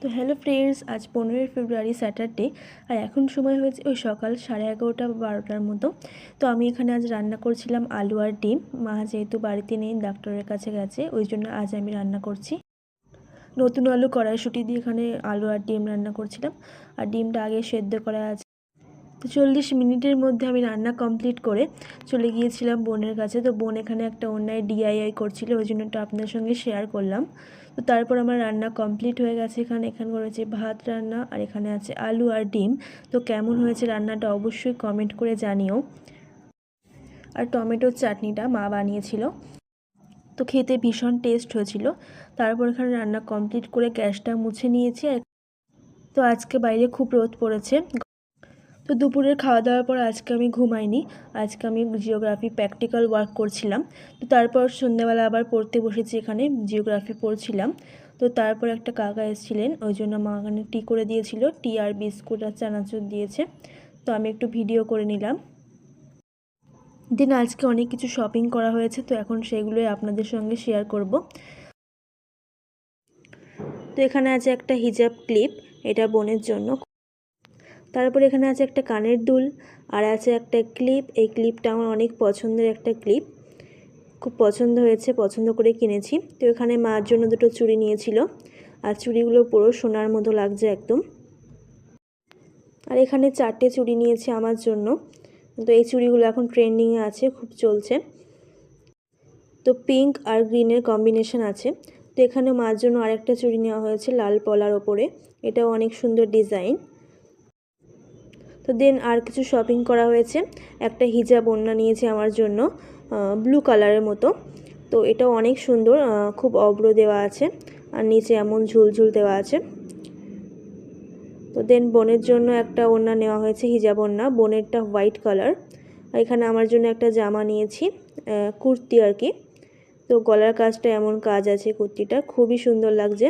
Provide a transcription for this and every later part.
তো hello friends আজ পনেরোই ফেব্রুয়ারি স্যাটারডে আর এখন সময় হয়েছে ওই সকাল সাড়ে এগারোটা বারোটার মতো। তো আমি এখানে আজ রান্না করছিলাম আলু আর ডিম। মা যেহেতু বাড়িতে নেই, ডাক্তারের কাছে গেছে, ওই জন্য আজ আমি রান্না করছি। নতুন আলু কড়াইশুটি দিয়ে এখানে আলু আর ডিম রান্না করছিলাম। আর ডিমটা আগে সেদ্ধ করা আছে। তো চল্লিশ মিনিটের মধ্যে আমি রান্না কমপ্লিট করে চলে গিয়েছিলাম বোনের কাছে। তো বোন এখানে একটা অন্যায় ডিআইআই করছিল, ওই জন্য আপনার সঙ্গে শেয়ার করলাম। তো তারপর আমার রান্না কমপ্লিট হয়ে গেছে এখানে। এখানে রয়েছে ভাত রান্না আর এখানে আছে আলু আর ডিম। তো কেমন হয়েছে রান্নাটা অবশ্যই কমেন্ট করে জানিও। আর টমেটোর চাটনিটা মা বানিয়েছিল। তো খেতে ভীষণ টেস্ট হয়েছিল। তারপর এখানে রান্না কমপ্লিট করে গ্যাসটা মুছে নিয়েছি। আর তো আজকে বাইরে খুব রোদ পড়েছে। তো দুপুরের খাওয়া দাওয়ার পর আজকে আমি ঘুমাইনি। আজকে আমি জিওগ্রাফি প্র্যাকটিক্যাল ওয়ার্ক করছিলাম। তো তারপর সন্ধ্যেবেলা আবার পড়তে বসেছি এখানে জিওগ্রাফি পড়ছিলাম। তো তারপর একটা কাকা এসেছিলেন, ওই জন্য মা এখানে টি করে দিয়েছিল। টি আর বিস্কুট আর চানাচুর দিয়েছে। তো আমি একটু ভিডিও করে নিলাম। দিন আজকে অনেক কিছু শপিং করা হয়েছে, তো এখন সেগুলোই আপনাদের সঙ্গে শেয়ার করব। তো এখানে আছে একটা হিজাব ক্লিপ এটা বোনের জন্য। তারপর এখানে আছে একটা কানের দুল, আর আছে একটা ক্লিপ। এই ক্লিপটা আমার অনেক পছন্দের একটা ক্লিপ। খুব পছন্দ হয়েছে, পছন্দ করে কিনেছি। তো এখানে মার জন্য দুটো চুড়ি নিয়েছিল, আর চুড়িগুলো পুরো সোনার মতো লাগছে একদম। আর এখানে চারটে চুড়ি নিয়েছি আমার জন্য। তো এই চুড়িগুলো এখন ট্রেন্ডিংয়ে আছে, খুব চলছে। তো পিঙ্ক আর গ্রিনের কম্বিনেশন আছে। তো এখানে মার জন্য আরেকটা চুড়ি নেওয়া হয়েছে লাল পলার ওপরে। এটাও অনেক সুন্দর ডিজাইন। তো দেন আর কিছু শপিং করা হয়েছে। একটা হিজাব ওড়না নিয়েছে আমার জন্য ব্লু কালারের মতো। তো এটাও অনেক সুন্দর খুব অব্র দেওয়া আছে আর নিচে এমন ঝুলঝুল দেওয়া আছে। তো দেন বোনের জন্য একটা ওড়না নেওয়া হয়েছে হিজাব ওড়না। বোনেরটা হোয়াইট কালার আর এখানে আমার জন্য একটা জামা নিয়েছি কুর্তি আর কি। তো গলার কাজটা এমন কাজ আছে কুর্তিটা, খুবই সুন্দর লাগছে।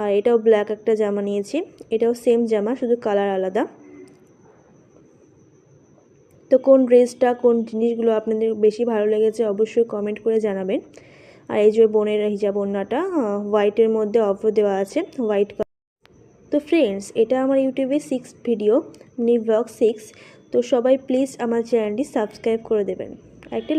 আর এটাও ব্ল্যাক একটা জামা নিয়েছি। এটাও সেম জামা, শুধু কালার আলাদা। তো কোন ড্রেসটা, কোন জিনিসগুলো আপনাদের বেশি ভালো লেগেছে অবশ্যই কমেন্ট করে জানাবেন। আর এই যে বোনের হিজাব ওড়নাটা হোয়াইটের মধ্যে অফ দেওয়া আছে হোয়াইট তো ফ্রেন্ডস এটা আমার ইউটিউবে six video new vlog six তো সবাই প্লিজ আমার চ্যানেলটি সাবস্ক্রাইব করে দেবেন। একটা